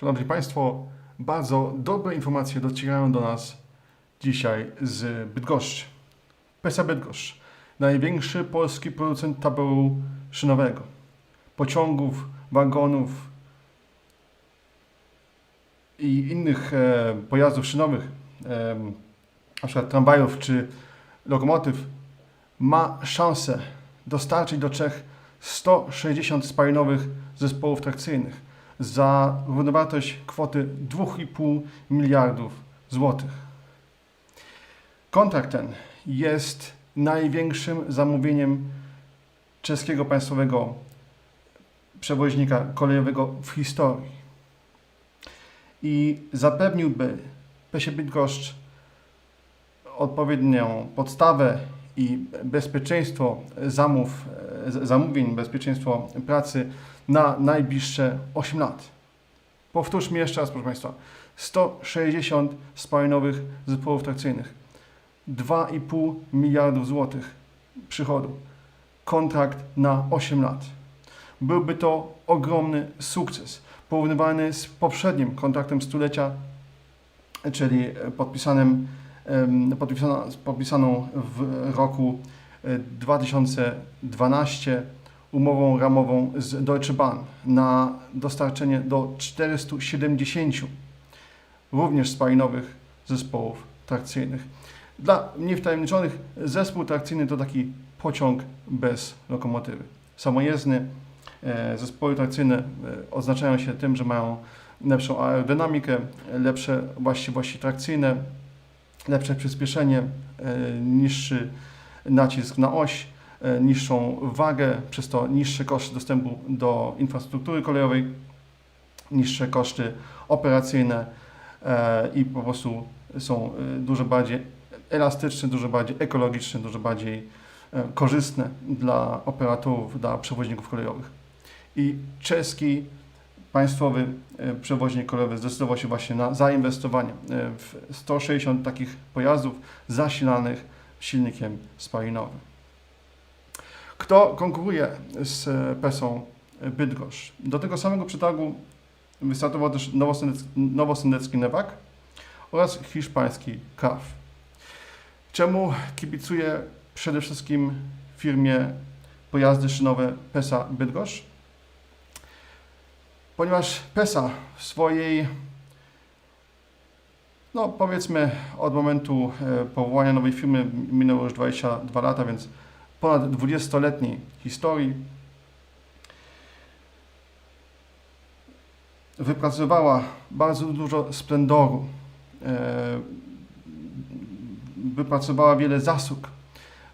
Szanowni Państwo, bardzo dobre informacje docierają do nas dzisiaj z Bydgoszczy. PESA Bydgoszcz, największy polski producent taboru szynowego, pociągów, wagonów i innych e, pojazdów szynowych, e, przykład tramwajów czy lokomotyw, ma szansę dostarczyć do Czech 160 spalinowych zespołów trakcyjnych za równowartość kwoty 2,5 miliardów złotych. Kontrakt ten jest największym zamówieniem czeskiego państwowego przewoźnika kolejowego w historii i zapewniłby PSie Bydgoszcz odpowiednią podstawę i bezpieczeństwo zamów, e, zamówień, bezpieczeństwo pracy na najbliższe 8 lat. Powtórzmy jeszcze raz, proszę Państwa. 160 spalinowych zespołów trakcyjnych, 2,5 miliardów złotych przychodu, kontrakt na 8 lat. Byłby to ogromny sukces, porównywalny z poprzednim kontraktem stulecia, czyli podpisanym, podpisaną w roku 2012 umową ramową z Deutsche Bahn na dostarczenie do 470 również spalinowych zespołów trakcyjnych. Dla mniej wtajemniczonych zespół trakcyjny to taki pociąg bez lokomotywy. Samojezdny, e, zespoły trakcyjne e, oznaczają się tym, że mają lepszą aerodynamikę, lepsze właściwości trakcyjne, lepsze przyspieszenie, e, niższy nacisk na oś, e, niższą wagę, przez to niższe koszty dostępu do infrastruktury kolejowej, niższe koszty operacyjne e, i po prostu są e, dużo bardziej elastyczne, dużo bardziej ekologiczne, dużo bardziej korzystne dla operatorów, dla przewoźników kolejowych. I czeski państwowy przewoźnik kolejowy zdecydował się właśnie na zainwestowanie w 160 takich pojazdów zasilanych silnikiem spalinowym. Kto konkuruje z PESą Bydgoszcz? Do tego samego przetargu wystartował też nowosądecki, nowosądecki Newak oraz hiszpański CAF. Czemu kibicuję przede wszystkim firmie pojazdy szynowe PESA Bydgoszcz? Ponieważ PESA w swojej, no powiedzmy od momentu e, powołania nowej firmy minęło już 22 lata, więc ponad 20-letniej historii wypracowała bardzo dużo splendoru, e, wypracowała wiele zasług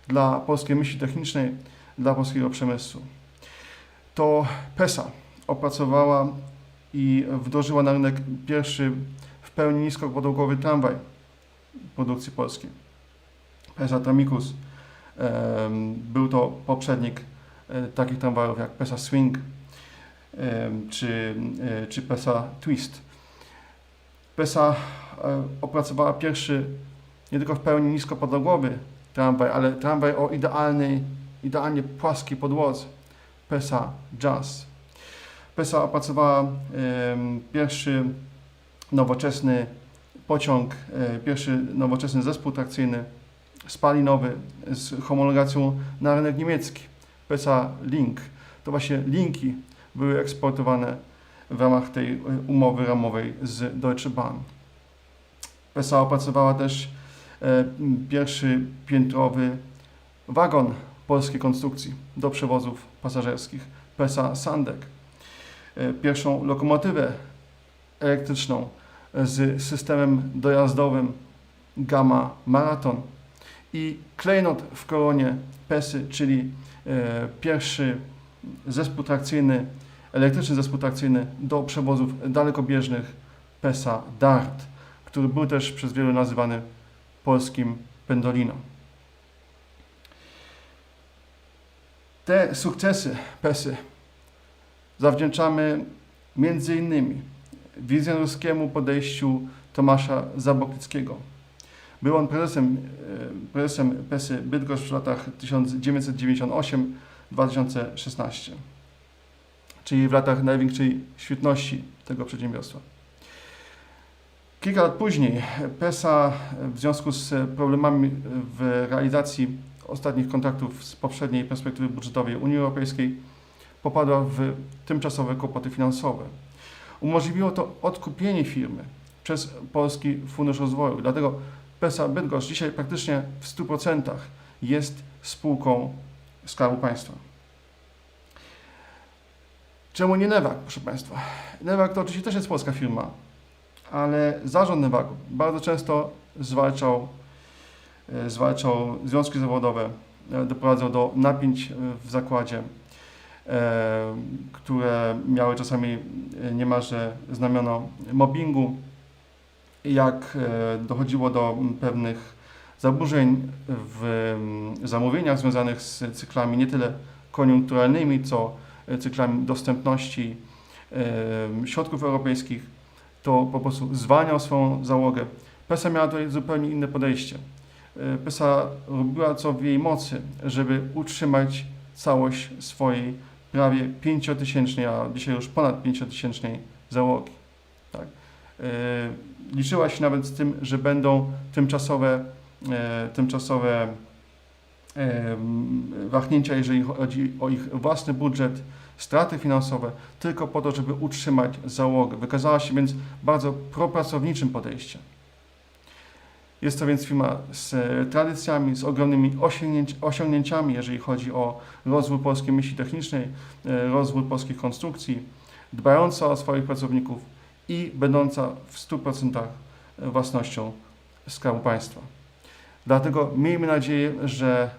dla polskiej myśli technicznej, dla polskiego przemysłu. To PESA opracowała i wdrożyła na rynek pierwszy pełni niskopodłogowy tramwaj produkcji polskiej. PESA Tramicus. Em, Był to poprzednik e, takich tramwajów jak PESA Swing czy, e, czy PESA Twist. PESA e, opracowała pierwszy nie tylko w pełni niskopodłogowy tramwaj, ale tramwaj o idealnej, idealnie płaskiej podłodze. PESA Jazz. PESA opracowała pierwszy nowoczesny pociąg, e, pierwszy nowoczesny zespół trakcyjny spalinowy z homologacją na rynek niemiecki. PESA Link. To właśnie linki były eksportowane w ramach tej e, umowy ramowej z Deutsche Bahn. PESA opracowała też e, pierwszy piętrowy wagon polskiej konstrukcji do przewozów pasażerskich. PESA Sandek. Pierwszą lokomotywę elektryczną z systemem dojazdowym Gamma Marathon i klejnot w koronie PESY, czyli e, pierwszy zespół trakcyjny, elektryczny zespół trakcyjny do przewozów dalekobieżnych PESA DART, który był też przez wielu nazywany polskim pendolino. Te sukcesy PESY zawdzięczamy między innymi wizjonerskiemu podejściu Tomasza Zaboklickiego. Był on prezesem, e, prezesem PESY Bydgoszcz w latach 1998-2016, czyli w latach największej świetności tego przedsiębiorstwa. Kilka lat później PESA w związku z problemami w realizacji ostatnich kontraktów z poprzedniej perspektywy budżetowej Unii Europejskiej popadła w tymczasowe kłopoty finansowe. Umożliwiło to odkupienie firmy przez Polski Fundusz Rozwoju. Dlatego PESA Bydgoszcz dzisiaj praktycznie w 100% jest spółką Skarbu Państwa. Czemu nie Newak, proszę Państwa? Newak to oczywiście też jest polska firma, ale zarząd Newagu bardzo często zwalczał, e, zwalczał związki zawodowe, e, doprowadzał do napięć w zakładzie, które miały czasami e, niemalże znamiona mobbingu. Jak e, dochodziło do pewnych zaburzeń w m, zamówieniach związanych z cyklami nie tyle koniunkturalnymi, co e, cyklami dostępności e, środków europejskich, to po prostu zwalniał swoją załogę. PESA miała tutaj zupełnie inne podejście. E, PESA robiła co w jej mocy, żeby utrzymać całość swojej prawie pięciotysięcznej, a dzisiaj już ponad pięciotysięcznej załogi. Tak. E, Liczyła się nawet z tym, że będą tymczasowe, e, tymczasowe e, wahnięcia, jeżeli chodzi o ich własny budżet, straty finansowe, tylko po to, żeby utrzymać załogę. Wykazała się więc bardzo propracowniczym podejściem. Jest to więc firma z e, tradycjami, z ogromnymi osiągnięci, osiągnięciami, jeżeli chodzi o rozwój polskiej myśli technicznej, e, rozwój polskich konstrukcji, dbająca o swoich pracowników i będąca w 100% własnością Skarbu Państwa. Dlatego miejmy nadzieję, że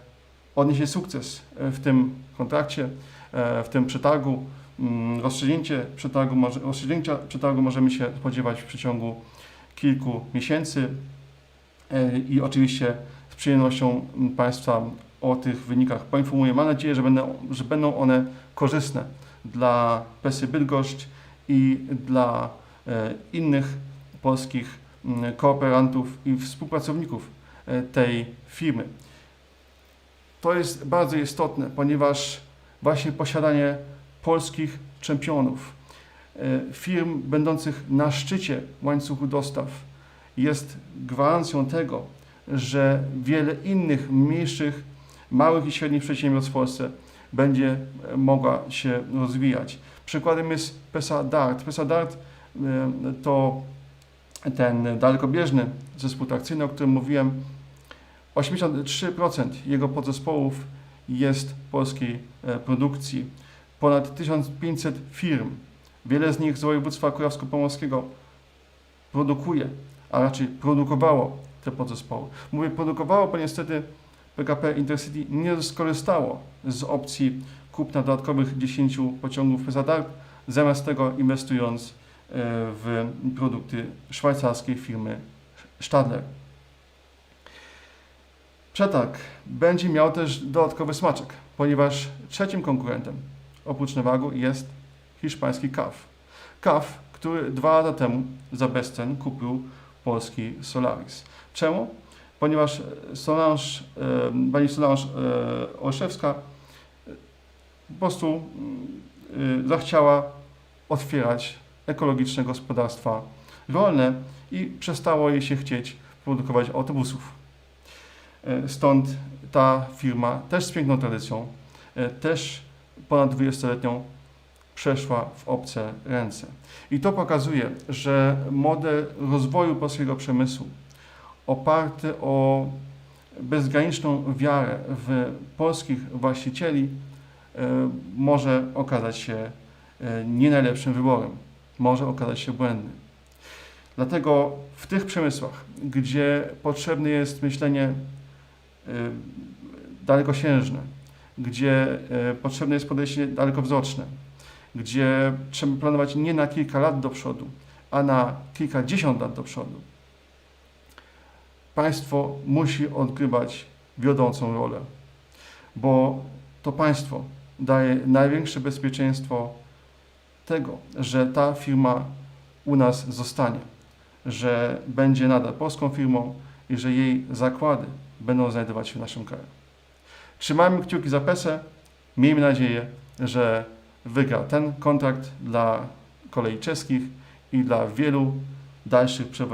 odniesie sukces w tym kontrakcie, e, w tym przetargu. Mm, Rozstrzygnięcie przetargu, rozstrzygnięcia przetargu możemy się spodziewać w przeciągu kilku miesięcy E, i oczywiście z przyjemnością Państwa o tych wynikach poinformuję. Mam nadzieję, że będą, że będą one korzystne dla PESY Bydgoszcz i dla e, innych polskich m, kooperantów i współpracowników e, tej firmy. To jest bardzo istotne, ponieważ właśnie posiadanie polskich czempionów, e, firm będących na szczycie łańcuchu dostaw, jest gwarancją tego, że wiele innych mniejszych, małych i średnich przedsiębiorstw w Polsce będzie e, mogła się rozwijać. Przykładem jest PESA DART. PESA DART e, to ten dalekobieżny zespół trakcyjny, o którym mówiłem. 83% jego podzespołów jest polskiej e, produkcji. Ponad 1500 firm, wiele z nich z województwa kujawsko-pomorskiego produkuje a raczej produkowało te podzespoły. Mówię produkowało, bo niestety PKP Intercity nie skorzystało z opcji kupna dodatkowych 10 pociągów PZDARP, zamiast tego inwestując e, w produkty szwajcarskiej firmy Stadler. Przetarg będzie miał też dodatkowy smaczek, ponieważ trzecim konkurentem oprócz Nevagu jest hiszpański CAF. CAF, który dwa lata temu za bezcen kupił polski Solaris. Czemu? Ponieważ Solange, e, pani Solange e, Olszewska e, po prostu e, zachciała otwierać ekologiczne gospodarstwa rolne i przestało jej się chcieć produkować autobusów. Stąd ta firma, też z piękną tradycją, też ponad 20-letnią, przeszła w obce ręce. I to pokazuje, że model rozwoju polskiego przemysłu oparty o bezgraniczną wiarę w polskich właścicieli e, może okazać się e, nie najlepszym wyborem, może okazać się błędny. Dlatego w tych przemysłach, gdzie potrzebne jest myślenie e, dalekosiężne, gdzie potrzebne jest podejście dalekowzroczne, gdzie trzeba planować nie na kilka lat do przodu, a na kilkadziesiąt lat do przodu. Państwo musi odgrywać wiodącą rolę, bo to państwo daje największe bezpieczeństwo tego, że ta firma u nas zostanie, że będzie nadal polską firmą i że jej zakłady będą znajdować się w naszym kraju. Trzymajmy kciuki za PESę. Miejmy nadzieję, że wygra ten kontrakt dla kolei czeskich i dla wielu dalszych przewoźników.